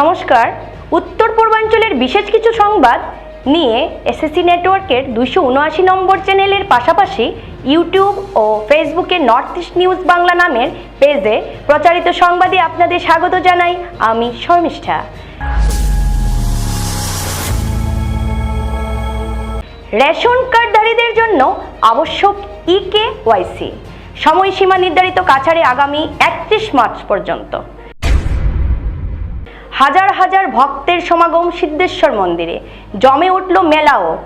নমস্কার। উত্তর পূর্বাঞ্চলের বিশেষ কিছু সংবাদ নিয়ে এসএসসি নেটওয়ার্কের দুইশো উনআশি নম্বর চ্যানেলের পাশাপাশি ইউটিউব ও ফেসবুকে নর্থ ইস্ট নিউজ বাংলা নামের পেজে প্রচারিত সংবাদে আপনাদের স্বাগত জানাই আমি শর্মিষ্ঠা। রেশন কার্ডধারীদের জন্য আবশ্যক ই কে ওয়াইসি সময়সীমা নির্ধারিত কাছাড়ে আগামী একত্রিশ মার্চ পর্যন্ত। হাজার হাজার ভক্তের সমাগম সিদ্ধেশ্বর মন্দিরে। জমে উঠল মেলাও।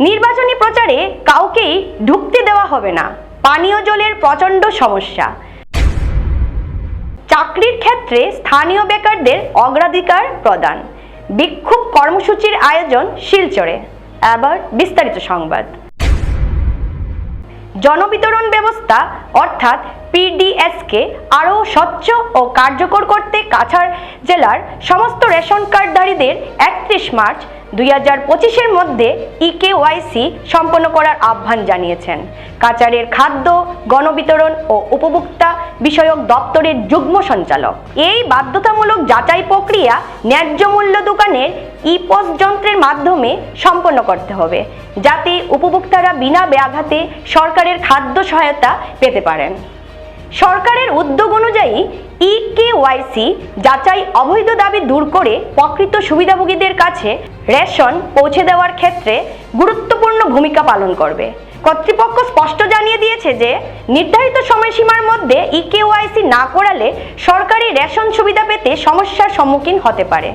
নির্বাচনী প্রচারে কাউকেই ঢুকতে দেওয়া হবে না। পানীয় জলের প্রচণ্ড সমস্যা। চাকরির ক্ষেত্রে স্থানীয় বেকারদের অগ্রাধিকার প্রদান। বিক্ষোভ কর্মসূচির আয়োজন শিলচরে। আবার বিস্তারিত সংবাদ। জনবিতরণ ব্যবস্থা, অর্থাৎ পিডিএসকে আরও স্বচ্ছ ও কার্যকর করতে কাছাড় জেলার সমস্ত রেশন কার্ডধারীদের একত্রিশ মার্চ দুই হাজার পঁচিশের মধ্যে ইকেওয়াইসি সম্পন্ন করার আহ্বান জানিয়েছেন। কাছাড়ের খাদ্য, গণবিতরণ ও উপভোক্তা বিষয়ক দপ্তরের যুগ্ম সঞ্চালক। এই বাধ্যতামূলক যাচাই প্রক্রিয়া ন্যায্য মূল্য দোকানের ইপস যন্ত্রের মাধ্যমে সম্পন্ন করতে হবে, যাতে উপভোক্তারা বিনা ব্যাঘাতে সরকারের খাদ্য সহায়তা পেতে পারেন। সরকারের উদ্যোগ অনুযায়ী ই ওয়াইসি যাচাই অবৈধ দাবি দূর করে প্রকৃত সুবিধাভোগীদের কাছে রেশন পৌঁছে দেওয়ার ক্ষেত্রে গুরুত্বপূর্ণ ভূমিকা পালন করবে। কর্তৃপক্ষ স্পষ্ট জানিয়ে দিয়েছে যে, নির্ধারিত সময়সীমার মধ্যে ই ওয়াইসি না করালে সরকারি রেশন সুবিধা পেতে সমস্যার সম্মুখীন হতে পারে।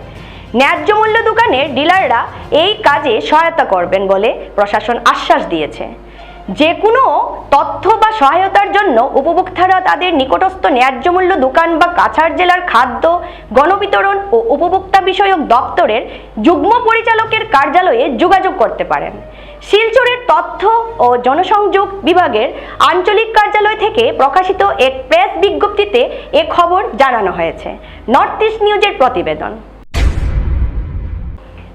ন্যায্য মূল্য দোকানের ডিলাররা এই কাজে সহায়তা করবেন বলে প্রশাসন আশ্বাস দিয়েছে। যে কোনো তথ্য বা সহায়তার জন্য উপভোক্তারা তাদের নিকটস্থ ন্যায্য মূল্য দোকান বা কাছাড় জেলার খাদ্য, গণবিতরণ ও উপভোক্তা বিষয়ক দপ্তরের যুগ্ম পরিচালকের কার্যালয়ে যোগাযোগ করতে পারেন। শিলচরের তথ্য ও জনসংযোগ বিভাগের আঞ্চলিক কার্যালয় থেকে প্রকাশিত এক প্রেস বিজ্ঞপ্তিতে এ খবর জানানো হয়েছে। নর্থ ইস্ট নিউজের প্রতিবেদন।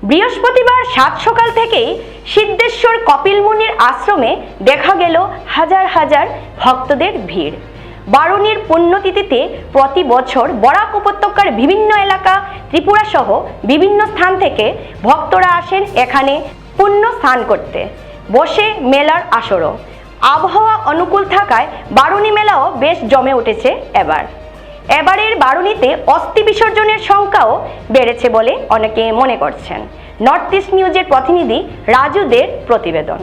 বৃহস্পতিবার সাত সকাল থেকেই সিদ্ধেশ্বর কপিল মুনির আশ্রমে দেখা গেল হাজার হাজার ভক্তদের ভিড়। বারুণীর পুণ্যতিথিতে প্রতি বছর বরাক উপত্যকার বিভিন্ন এলাকা ত্রিপুরা সহ বিভিন্ন স্থান থেকে ভক্তরা আসেন এখানে পুণ্য স্নান করতে। বসে মেলার আসরও। আবহাওয়া অনুকূল থাকায় বারুণী মেলাও বেশ জমে উঠেছে এবার। এবারের বারুণীতে অস্থি বিসর্জনের সংখ্যাও বেড়েছে বলে অনেকে মনে করছেন। নর্থ ইস্ট নিউজের প্রতিনিধি রাজুদের প্রতিবেদন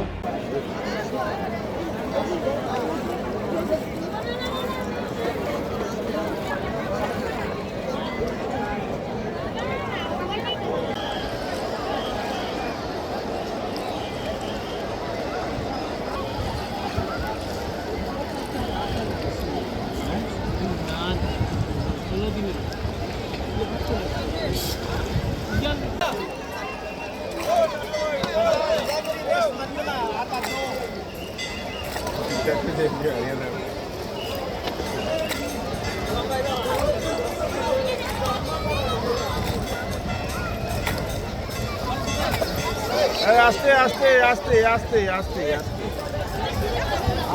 আরে আস্তে আস্তে আস্তে আস্তে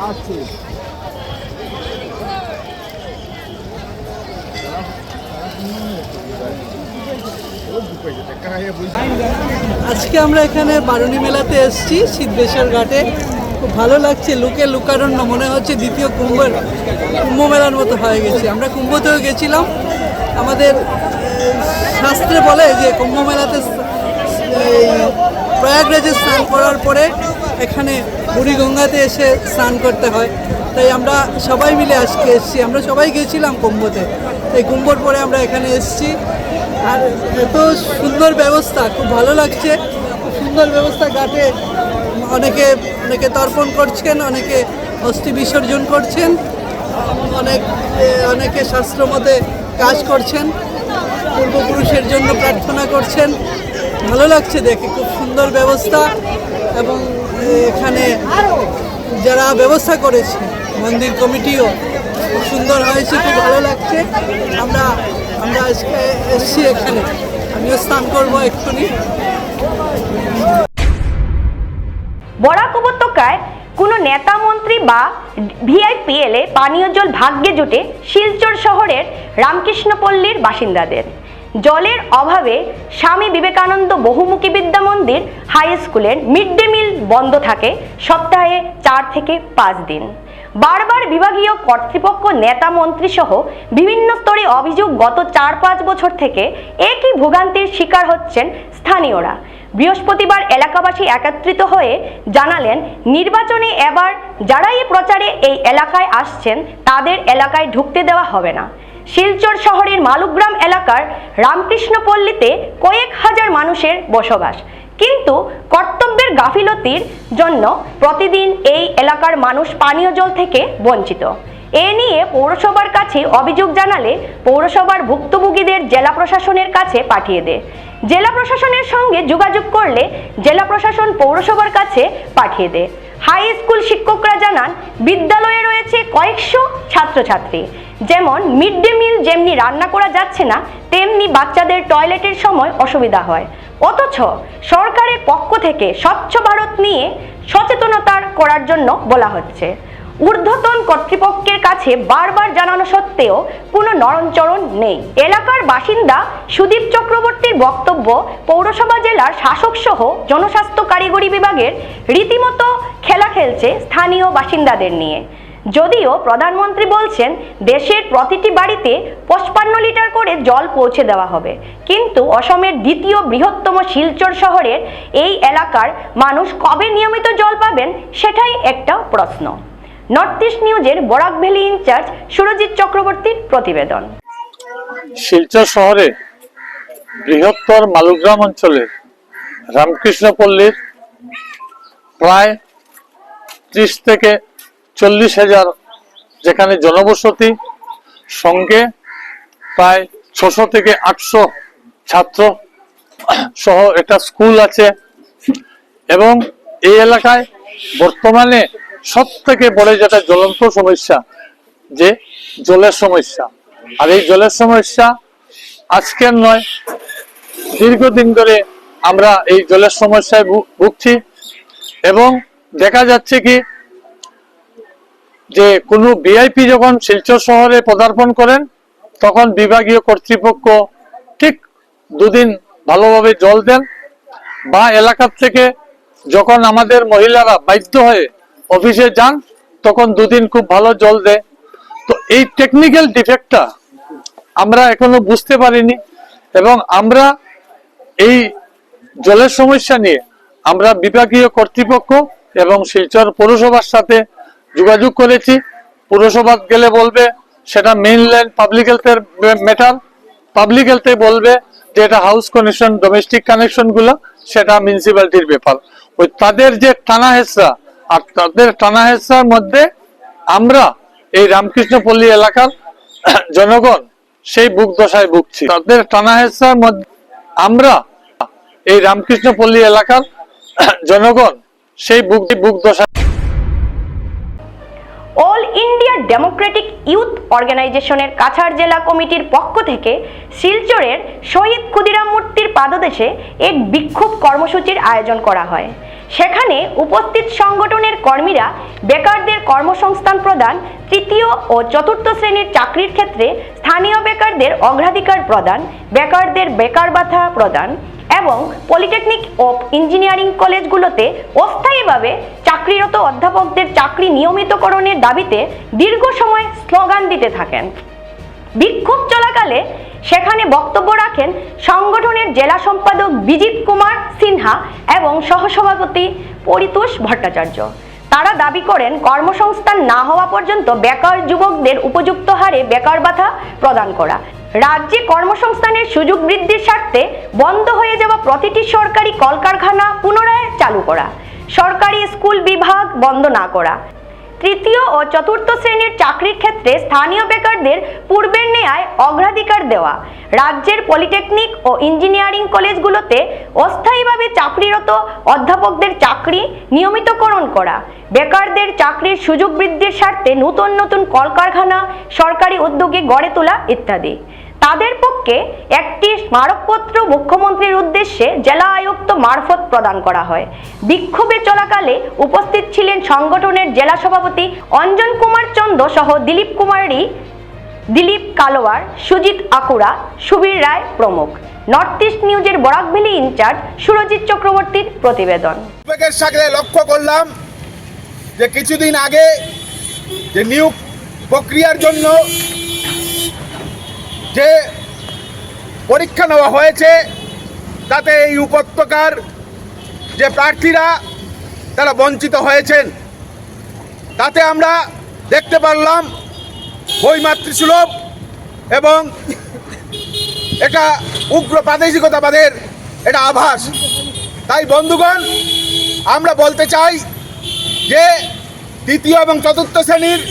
আস্তে। আজকে আমরা এখানে বারুণী মেলাতে এসেছি, সিদ্ধেশ্বর ঘাটে। খুব ভালো লাগছে লুকে লুকারণ্য মনে হচ্ছে দ্বিতীয় কুম্ভের কুম্ভ মেলার মতো হয়ে গেছে। আমরা কুম্ভতেও গেছিলাম। আমাদের শাস্ত্রে বলে যে কুম্ভ মেলাতে প্রয়াগরাজে স্নান করার পরে এখানে বুড়িগঙ্গাতে এসে স্নান করতে হয়। তাই আমরা সবাই মিলে আজকে এসেছি। আমরা সবাই গেছিলাম কুম্ভতে। এই কুম্ভর পরে আমরা এখানে এসেছি। আর এত সুন্দর ব্যবস্থা, খুব ভালো লাগছে। সুন্দর ব্যবস্থা। ঘাটে অনেকে অনেকে তর্পণ করছেন, অনেকে অস্থি বিসর্জন করছেন, অনেক অনেকে শাস্ত্র মতে কাজ করছেন, পূর্বপুরুষের জন্য প্রার্থনা করছেন। ভালো লাগছে দেখে, খুব সুন্দর ব্যবস্থা এবং এখানে যারা ব্যবস্থা করেছে, মন্দির কমিটিও, খুব সুন্দর হয়েছে, খুব ভালো লাগছে। আমরা আমরা আজকে এসেছি এখানে। আমিও স্নান করব এক্ষুনি। বরাক উপত্যকায় কোনো নেতা মন্ত্রী বা ভিআইপিএল পানীয় জল ভাগ্যে জুটে শিলচর শহরের রামকৃষ্ণপল্লীর বাসিন্দাদের। জলের অভাবে স্বামী বিবেকানন্দ বহুমুখী বিদ্যা মন্দির হাই স্কুলের মিড ডে মিল বন্ধ থাকে সপ্তাহে চার থেকে পাঁচ দিন। বারবার বিভাগীয় কর্তৃপক্ষ, নেতা মন্ত্রী সহ বিভিন্ন স্তরে অভিযোগ গত চার পাঁচ বছর থেকে একই ভোগান্তির শিকার হচ্ছেন স্থানীয়রা। বৃহস্পতিবার এলাকাবাসী একত্রিত হয়ে জানালেন, নির্বাচনে এবার যারাই প্রচারে এই এলাকায় আসছেন, তাদের এলাকায় ঢুকতে দেওয়া হবে না। শিলচর শহরের মালুগ্রাম এলাকার রামকৃষ্ণপল্লীতে কয়েক হাজার মানুষের বসবাস। কিন্তু কর্তব্যের গাফিলতির জন্য প্রতিদিন এই এলাকার মানুষ পানীয় জল থেকে বঞ্চিত। এ নিয়ে পৌরসভার কাছে অভিযোগ জানালে পৌরসভার ভুক্তভোগীদের জেলা প্রশাসনের কাছে পাঠিয়ে দেয় জেলা প্রশাসনের সঙ্গে যোগাযোগ করলে জেলা প্রশাসন পৌরসভার কাছে পাঠিয়ে দেয় হাই স্কুল শিক্ষকরা জানান, বিদ্যালয়ে রয়েছে কয়েকশো ছাত্রছাত্রী। যেমন, মিড ডে মিল যেমনি রান্না করা যাচ্ছে না, তেমনি বাচ্চাদের টয়লেটের সময় অসুবিধা হয়। অথচ, সরকারের পক্ষ থেকে স্বচ্ছ ভারত নিয়ে সচেতনতার করার জন্য বলা হচ্ছে। ঊর্ধ্বতন কর্তৃপক্ষের কাছে বারবার জানানো সত্ত্বেও কোনো নরণচরণ নেই। এলাকার বাসিন্দা সুদীপ চক্রবর্তীর বক্তব্য পৌরসভা জেলার শাসক সহ জনস্বাস্থ্য কারিগরি বিভাগের রীতিমতো খেলা খেলছে স্থানীয় বাসিন্দাদের নিয়ে। যদিও প্রধানমন্ত্রী বলছেন, দেশের প্রতিটি বাড়িতে পঁচপান্ন লিটার করে জল পৌঁছে দেওয়া হবে। কিন্তু অসমের দ্বিতীয় বৃহত্তম শিলচর শহরের এই এলাকার মানুষ কবে নিয়মিত জল পাবেন, সেটাই একটা প্রশ্ন। নর্থ ইস্ট নিউজের বরাক ভ্যালি ইনচার্জ সুরজিৎ চক্রবর্তীর প্রতিবেদন। শিলচর শহরে বৃহত্তর মালুগ্রাম অঞ্চলের রামকৃষ্ণপল্লীর প্রায় ত্রিশ থেকে চল্লিশ হাজার যেখানে জনবসতি, সঙ্গে প্রায় ছশো থেকে আটশো ছাত্র সহ একটা স্কুল আছে এবং এই এলাকায় বর্তমানে সব থেকে বড় যেটা জ্বলন্ত সমস্যা, যে জলের সমস্যা। আর এই জলের সমস্যা আজকের নয়, দীর্ঘদিন ধরে আমরা এই জলের সমস্যায় ভুগছি এবং দেখা যাচ্ছে কি, যে কোনো ভিআইপি যখন শিলচর শহরে পদার্পণ করেন, তখন বিভাগীয় কর্তৃপক্ষ ঠিক দুদিন ভালোভাবে জল দেন। বা এলাকার থেকে যখন আমাদের মহিলারা বাধ্য হয়ে অফিসে যান, তখন দুদিন খুব ভালো জল দেয়। তো এই টেকনিক্যাল ডিফেক্টটা আমরা এখনও বুঝতে পারিনি এবং আমরা এই জলের সমস্যা নিয়ে আমরা বিভাগীয় কর্তৃপক্ষ এবং শিলচর পৌরসভার সাথে যোগাযোগ করেছি। পৌরসভা গেলে বলবে, সেটা মেইনল্যান্ড পাবলিক হেলথের ম্যাটার পাবলিক হেলথে বলবে যে এটা হাউস কানেকশন ডোমেস্টিক কানেকশনগুলো, সেটা মিউনিসিপ্যালিটির ব্যাপার। ওই তাদের যে টানা হেসরা আর তাদের টানা হেসরার মধ্যে আমরা এই রামকৃষ্ণপল্লী এলাকার জনগণ সেই বুক দশায় ভুগছি। তাদের টানা হেসরার মধ্যে আমরা এই রামকৃষ্ণপল্লী এলাকার জনগণ সেই বুক বুক দশায় অল ইন্ডিয়া ডেমোক্রেটিক ইউথ অর্গানাইজেশনের কাছাড় জেলা কমিটির পক্ষ থেকে শিলচরের শহীদ ক্ষুদিরাম মূর্তির পাদদেশে এক বিক্ষোভ কর্মসূচির আয়োজন করা হয়। সেখানে উপস্থিত সংগঠনের কর্মীরা বেকারদের কর্মসংস্থান প্রদান, তৃতীয় ও চতুর্থ শ্রেণির চাকরির ক্ষেত্রে স্থানীয় বেকারদের অগ্রাধিকার প্রদান, বেকারদের বেকার ভাতা প্রদান এবং পলিটেকনিক ও ইঞ্জিনিয়ারিং কলেজগুলোতে অস্থায়ীভাবে চাকরিরত অধ্যাপকদের চাকরি নিয়মিতকরণের দাবিতে দীর্ঘ সময় স্লোগান দিতে থাকেন। বিক্ষোভ চলাকালে সেখানে বক্তব্য রাখেন সংগঠনের জেলা সম্পাদক বিজিত কুমার সিনহা এবং সহসভাপতি পরিতোষ ভট্টাচার্য। তারা দাবি করেন, কর্মসংস্থান না হওয়া পর্যন্ত বেকার যুবকদের উপযুক্ত হারে বেকার ভাতা প্রদান করা। রাজ্যে কর্মসংস্থানের সুযোগ বৃদ্ধির স্বার্থে বন্ধ হয়ে যাওয়া প্রতিটি সরকারি কলকারখানা পুনরায় চালু করা। সরকারি স্কুল বিভাগ বন্ধ না করা। তৃতীয় ও চতুর্থ শ্রেণির চাকরির ক্ষেত্রে স্থানীয় বেকারদের পূর্বের ন্যায় অগ্রাধিকার দেওয়া। রাজ্যের পলিটেকনিক ও ইঞ্জিনিয়ারিং কলেজগুলোতে অস্থায়ীভাবে চাকরিরত অধ্যাপকদের চাকরি নিয়মিতকরণ করা। বেকারদের চাকরির সুযোগ বৃদ্ধির স্বার্থে নতুন নতুন কলকারখানা, সরকারি উদ্যোগে গড়ে তোলা ইত্যাদি। তাদের পক্ষে একটি স্মারকপত্র মুখ্যমন্ত্রীর উদ্দেশ্যে জেলা আয়ুক্ত মারফত প্রদান করা হয়। বিক্ষোভে চলাকালে উপস্থিত ছিলেন সংগঠনের জেলা সভাপতি অঞ্জন কুমার চন্দ সহ দিলীপ কুমারী, দিলীপ কালোয়ার, সুজিত আকুরা, সুবীর রায় প্রমুখ। নর্থ ইস্ট নিউজের বরাকভ্যালি ইনচার্জ সুরজিৎ চক্রবর্তীর প্রতিবেদন। লক্ষ্য করলাম যে কিছুদিন আগে যে নিয়োগ প্রক্রিয়ার জন্য যে পরীক্ষা নেওয়া হয়েছে, তাতে এই উপত্যকার যে প্রার্থীরা, তারা বঞ্চিত হয়েছেন। তাতে আমরা দেখতে পারলাম বইমাতৃসুলভ এবং এটা উগ্র প্রাদেশিকতাবাদের এটা আভাস। তাই বন্ধুগণ, আমরা বলতে চাই যে তৃতীয় এবং চতুর্থ শ্রেণির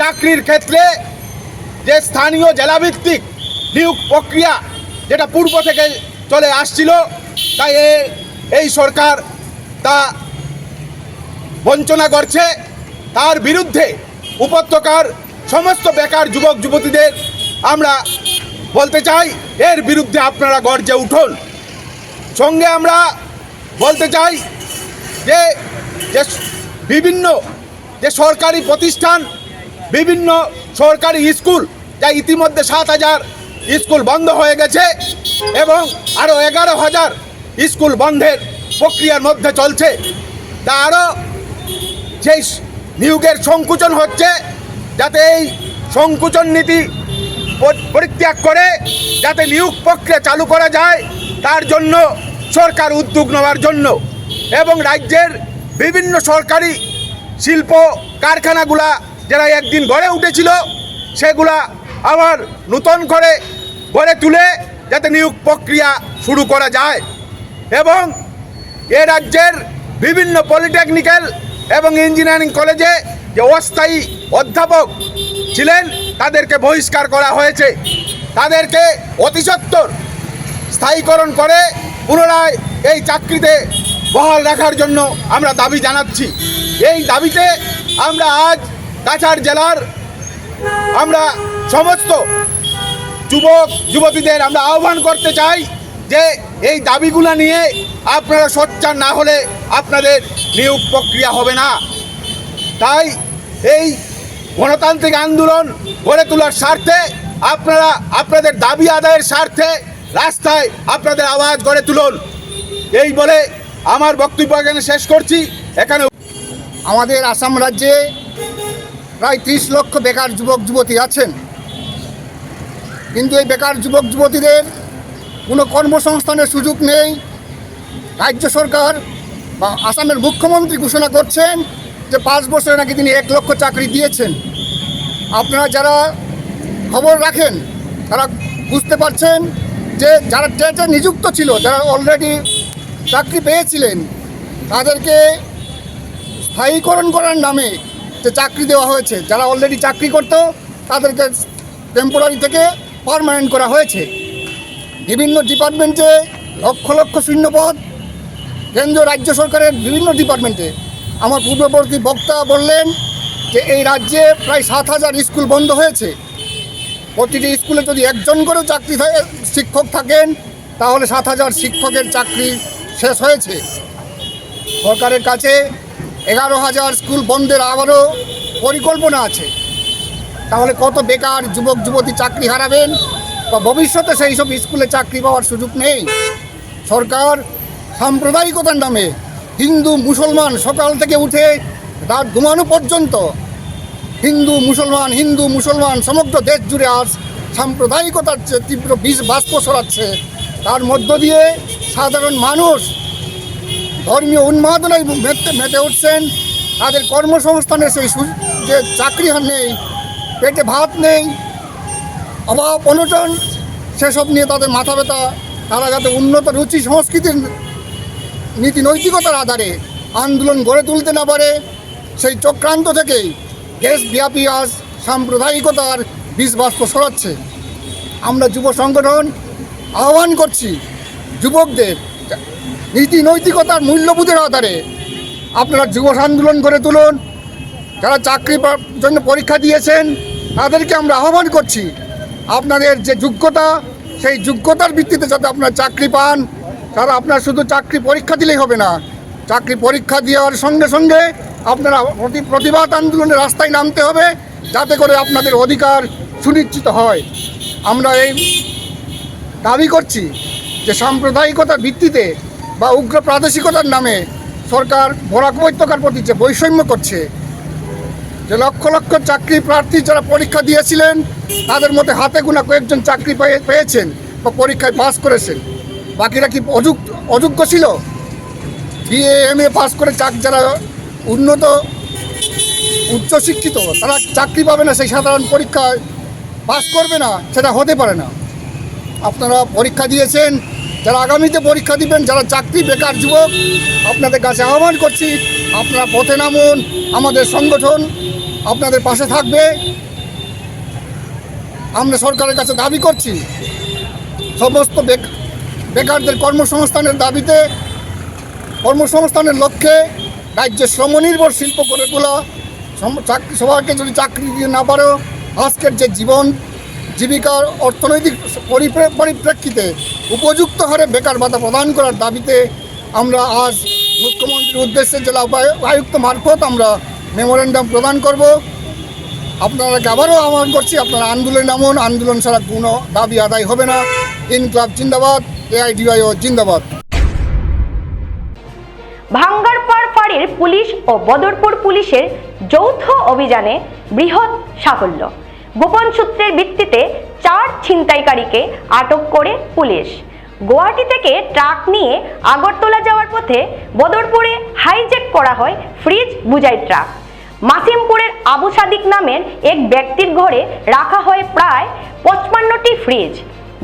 চাকরির ক্ষেত্রে যে স্থানীয় জেলাভিত্তিক নিয়োগ প্রক্রিয়া যেটা পূর্ব থেকে চলে আসছিল, তাই এই সরকার তা বঞ্চনা করছে। তার বিরুদ্ধে উপত্যকার সমস্ত বেকার যুবক, যুবতীদের আমরা বলতে চাই, এর বিরুদ্ধে আপনারা গর্জে উঠুন। সঙ্গে আমরা বলতে চাই যে যে বিভিন্ন যে সরকারি প্রতিষ্ঠান, বিভিন্ন সরকারি স্কুল, যা ইতিমধ্যে সাত হাজার স্কুল বন্ধ হয়ে গেছে এবং আরও এগারো হাজার স্কুল বন্ধের প্রক্রিয়ার মধ্যে চলছে। তা আরও সেই নিয়োগের সংকুচন হচ্ছে, যাতে এই সংকুচন নীতি পরিত্যাগ করে, যাতে নিয়োগ প্রক্রিয়া চালু করা যায়, তার জন্য সরকার উদ্যোগ নেওয়ার জন্য এবং রাজ্যের বিভিন্ন সরকারি শিল্প কারখানাগুলা যারা একদিন গড়ে উঠেছিল, সেগুলা আবার নূতন করে গড়ে তুলে যাতে নিয়োগ প্রক্রিয়া শুরু করা যায় এবং এ রাজ্যের বিভিন্ন পলিটেকনিক্যাল এবং ইঞ্জিনিয়ারিং কলেজে যে অস্থায়ী অধ্যাপক ছিলেন, তাদেরকে বহিষ্কার করা হয়েছে। তাদেরকে অতিসত্বর স্থায়ীকরণ করে পুনরায় এই চাকরিতে বহাল রাখার জন্য আমরা দাবি জানাচ্ছি। এই দাবিতে আমরা আজ কাছাড় জেলার আমরা সমস্ত যুবক, যুবতীদের আমরা আহ্বান করতে চাই যে এই দাবিগুলো নিয়ে আপনারা সোচ্চার না হলে আপনাদের নিয়োগ প্রক্রিয়া হবে না। তাই এই গণতান্ত্রিক আন্দোলন গড়ে তোলার স্বার্থে আপনারা, আপনাদের দাবি আদায়ের স্বার্থে রাস্তায় আপনাদের আওয়াজ গড়ে তুলুন। এই বলে আমার বক্তব্য এখানে শেষ করছি। এখানে আমাদের আসাম রাজ্যে প্রায় ত্রিশ লক্ষ বেকার যুবক, যুবতী আছেন। কিন্তু এই বেকার যুবক যুবতীদের কোনো কর্মসংস্থানের সুযোগ নেই। রাজ্য সরকার বা আসামের মুখ্যমন্ত্রী ঘোষণা করছেন যে পাঁচ বছরে নাকি তিনি এক লক্ষ চাকরি দিয়েছেন। আপনারা যারা খবর রাখেন, তারা বুঝতে পারছেন যে যারা টেটে নিযুক্ত ছিল, যারা অলরেডি চাকরি পেয়েছিলেন, তাদেরকে স্থায়ীকরণ করার নামে যে চাকরি দেওয়া হয়েছে, যারা অলরেডি চাকরি করতো, তাদেরকে টেম্পোরারি থেকে পারমানেন্ট করা হয়েছে। বিভিন্ন ডিপার্টমেন্টে লক্ষ লক্ষ শূন্যপদ কেন্দ্র রাজ্য সরকারের বিভিন্ন ডিপার্টমেন্টে আমার পূর্ববর্তী বক্তা বললেন যে, এই রাজ্যে প্রায় সাত হাজার স্কুল বন্ধ হয়েছে। প্রতিটি স্কুলে যদি একজন করে চাকরি শিক্ষক থাকেন, তাহলে সাত হাজার শিক্ষকের চাকরি শেষ হয়েছে। সরকারের কাছে এগারো হাজার স্কুল বন্ধের আবারও পরিকল্পনা আছে। তাহলে কত বেকার যুবক, যুবতী চাকরি হারাবেন? বা ভবিষ্যতে সেই সব স্কুলে চাকরি পাওয়ার সুযোগ নেই। সরকার সাম্প্রদায়িকতার নামে হিন্দু, মুসলমান সকাল থেকে উঠে রাত ঘুমানো পর্যন্ত হিন্দু, মুসলমান হিন্দু, মুসলমান সমগ্র দেশ জুড়ে আজ সাম্প্রদায়িকতার যে তীব্র বিষ বাষ্প ছড়াচ্ছে। তার মধ্য দিয়ে সাধারণ মানুষ ধর্মীয় উন্মাদনায় মেতে উঠছেন। তাদের কর্মসংস্থানে সেই যে চাকরি নেই পেটে ভাত নেই, অভাব, অনটন, সেসব নিয়ে তাদের মাথা ব্যথা তারা যাতে উন্নত রুচি সংস্কৃতির নীতি নৈতিকতার আধারে আন্দোলন গড়ে তুলতে না পারে, সেই চক্রান্ত থেকেই দেশব্যাপী আজ সাম্প্রদায়িকতার বিষ বাষ্প ছড়াচ্ছে। আমরা যুব সংগঠন আহ্বান করছি, যুবকদের নীতি নৈতিকতার মূল্যবোধের আধারে আপনারা যুব আন্দোলন গড়ে তুলুন। যারা চাকরি জন্য পরীক্ষা দিয়েছেন, তাদেরকে আমরা আহ্বান করছি। আপনাদের যে যোগ্যতা, সেই যোগ্যতার ভিত্তিতে যাতে আপনারা চাকরি পান। তারা আপনার শুধু চাকরি পরীক্ষা দিলেই হবে না, চাকরি পরীক্ষা দেওয়ার সঙ্গে সঙ্গে আপনারা প্রতি- প্রতিবাদ আন্দোলনের রাস্তায় নামতে হবে, যাতে করে আপনাদের অধিকার সুনিশ্চিত হয়। আমরা এই দাবি করছি যে সাম্প্রদায়িকতার ভিত্তিতে বা উগ্র প্রাদেশিকতার নামে সরকার বরাক উপত্যকার প্রতি যে বৈষম্য করছে যে লক্ষ লক্ষ চাকরি প্রার্থী যারা পরীক্ষা দিয়েছিলেন, তাদের মধ্যে হাতে গোনা কয়েকজন চাকরি পেয়ে- পেয়েছেন বা পরীক্ষায় পাস করেছেন। বাকিরা কি অযোগ্য অযোগ্য ছিল? বিএ এম এ পাস করে চাক যারা উন্নত, উচ্চশিক্ষিত, তারা চাকরি পাবে না, সেই সাধারণ পরীক্ষায় পাস করবে না, সেটা হতে পারে না। আপনারা পরীক্ষা দিয়েছেন, যারা আগামীতে পরীক্ষা দিবেন, যারা চাকরি বেকার যুবক, আপনাদের কাছে আহ্বান করছি, আপনারা পথে নামুন, আমাদের সংগঠন আপনাদের পাশে থাকবে। আমরা সরকারের কাছে দাবি করছি, সমস্ত বেক- বেকারদের কর্মসংস্থানের দাবিতে, কর্মসংস্থানের লক্ষ্যে রাজ্যের শ্রমনির্ভর শিল্প গড়ে তোলা চাকরি, সবাইকে যদি চাকরি দিয়ে না পারো, আজকের যে জীবন, জীবিকার অর্থনৈতিক পরিপ্রে- পরিপ্রেক্ষিতে উপযুক্ত হারে বেকার ভাতা প্রদান করার দাবিতে আমরা আজ মুখ্যমন্ত্রীর উদ্দেশ্যে জেলা উপায়ু- আয়ুক্ত মারফত আমরা মেমোরেন্ডাম প্রদান করব। আপনারা আবারও আহ্বান করছি, আপনারা আন্দোলনে নামুন। আন্দোলন ছাড়া কোনো দাবি আদায় হবে না। ইনক্লাব জিন্দাবাদ এআইডিআইও জিন্দাবাদ। ভাঙ্গারপাড় ফাঁড়ির পুলিশ ও বদরপুর পুলিশের যৌথ অভিযানে বৃহৎ সাফল্য। গোপন সূত্রের ভিত্তিতে চার ছিনতাইকারীকে আটক করে পুলিশ। গুয়াহাটি থেকে ট্রাক নিয়ে আগরতলা যাওয়ার পথে বদরপুরে হাইজ্যাক করা হয় ফ্রিজ বুঝাই ট্রাক। মাসিমপুরের আবু সাদিক নামের এক ব্যক্তির ঘরে রাখা হয় প্রায় পঁচপান্নটি ফ্রিজ।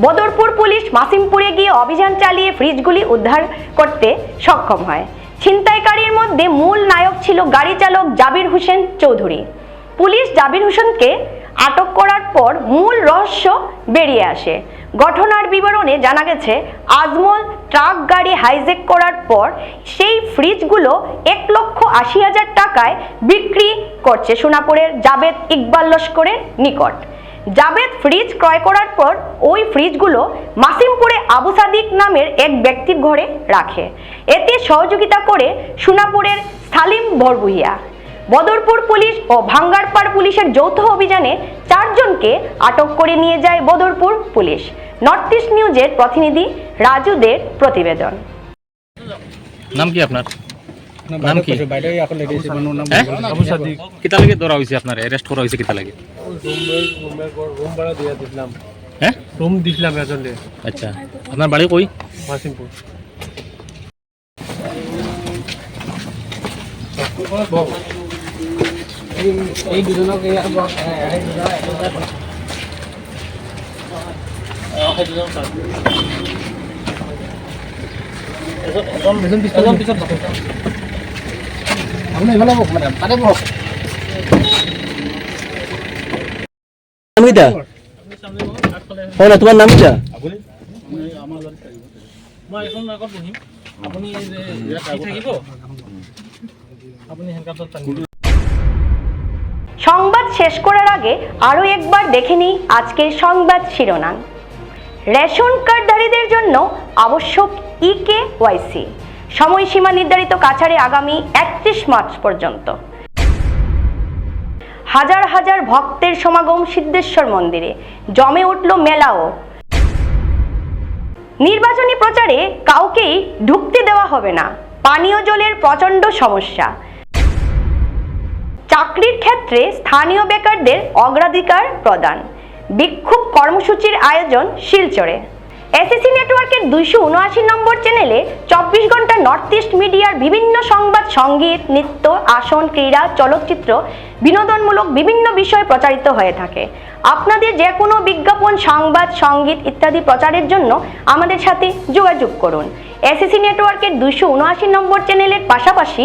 বদরপুর পুলিশ মাসিমপুরে গিয়ে অভিযান চালিয়ে ফ্রিজগুলি উদ্ধার করতে সক্ষম হয়। ছিনতাইকারীর মধ্যে মূল নায়ক ছিল গাড়ি চালক জাবির হোসেন চৌধুরী। পুলিশ জাবির হোসেনকে আটক করার পর মূল রহস্য বেরিয়ে আসে। ঘটনার বিবরণে জানা গেছে, আজমল ট্রাক গাড়ি হাইজেক করার পর সেই ফ্রিজগুলো এক লক্ষ আশি হাজার টাকায় বিক্রি করছে সোনাপুরের জাবেদ ইকবাল লস্করের নিকট। জাবেদ ফ্রিজ ক্রয় করার পর ওই ফ্রিজগুলো মাসিমপুরে আবু সাদিক নামের এক ব্যক্তির ঘরে রাখে। এতে সহযোগিতা করে সোনাপুরের সালিম বরবুহিয়া বদরপুর পুলিশ ও ভাঙ্গারপাড় পুলিশের যৌথ অভিযানে চারজনকে আটক করে নিয়ে যায় বদরপুর পুলিশ। নর্থ ইস্ট নিউজের প্রতিনিধি রাজুদের প্রতিবেদন। নাম কি আপনার? নাম কি? বাইরে এখন লেডিস মানুষ নাম হ্যাঁ? কিতা লাগে ধরা হয়েছে আপনার? অ্যারেস্ট করা হয়েছে কিতা লাগে? রুম ভাড়া দিয়ে দিলাম হ্যাঁ? রুম দিছিলাম এজনে আচ্ছা। আপনার বাড়ি কই? মাসিমপুর। এই দুজনক তোমার টানি সংবাদ শেষ করার আগে আরও একবার দেখে নিই আজকের সংবাদ শিরোনাম। রেশন কার্ডধারীদের জন্য আবশ্যক ইকে ওয়াইসি সময়সীমা নির্ধারিত কাছাড়ে আগামী একত্রিশ মার্চ পর্যন্ত। হাজার হাজার ভক্তের সমাগম সিদ্ধেশ্বর মন্দিরে। জমে উঠল মেলাও। নির্বাচনী প্রচারে কাউকেই ঢুকতে দেওয়া হবে না। পানীয় জলের প্রচণ্ড সমস্যা। চাকরির ক্ষেত্রে স্থানীয় বেকারদের অগ্রাধিকার প্রদান। বিক্ষোভ কর্মসূচির আয়োজন শিলচরে। এসএসসি নেটওয়ার্কের দুইশো উনআশি নম্বর চ্যানেলে চব্বিশ ঘণ্টা নর্থ ইস্ট মিডিয়ার বিভিন্ন সংবাদ, সংগীত, নৃত্য, আসন, ক্রীড়া, চলচ্চিত্র বিনোদনমূলক বিভিন্ন বিষয় প্রচারিত হয়ে থাকে। আপনাদের যে কোনো বিজ্ঞাপন, সংবাদ, সংগীত ইত্যাদি প্রচারের জন্য আমাদের সাথে যোগাযোগ করুন। এসএসসি নেটওয়ার্কের দুইশো উনআশি নম্বর চ্যানেলের পাশাপাশি